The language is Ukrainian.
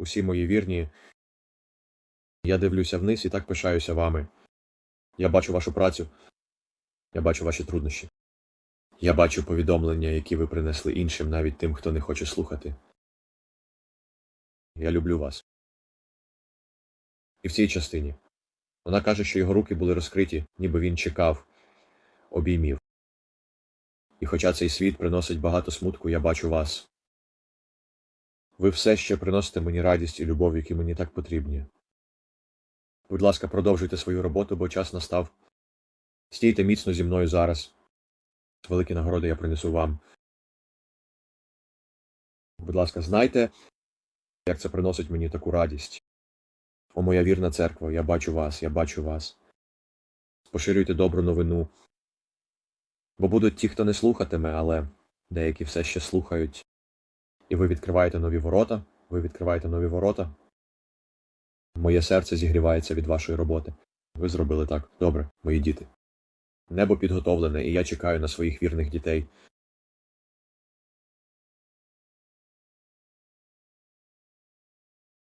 усі мої вірні. Я дивлюся вниз і так пишаюся вами. Я бачу вашу працю. Я бачу ваші труднощі. Я бачу повідомлення, які ви принесли іншим, навіть тим, хто не хоче слухати. Я люблю вас. І в цій частині. Вона каже, що його руки були розкриті, ніби він чекав обіймів. І хоча цей світ приносить багато смутку, я бачу вас. Ви все ще приносите мені радість і любов, які мені так потрібні. Будь ласка, продовжуйте свою роботу, бо час настав. Стійте міцно зі мною зараз. Великі нагороди я принесу вам. Будь ласка, знайте, як це приносить мені таку радість. О, моя вірна церква, я бачу вас, я бачу вас. Поширюйте добру новину. Бо будуть ті, хто не слухатиме, але деякі все ще слухають. І ви відкриваєте нові ворота, ви відкриваєте нові ворота. Моє серце зігрівається від вашої роботи. Ви зробили так. Добре, мої діти. Небо підготовлене, і я чекаю на своїх вірних дітей.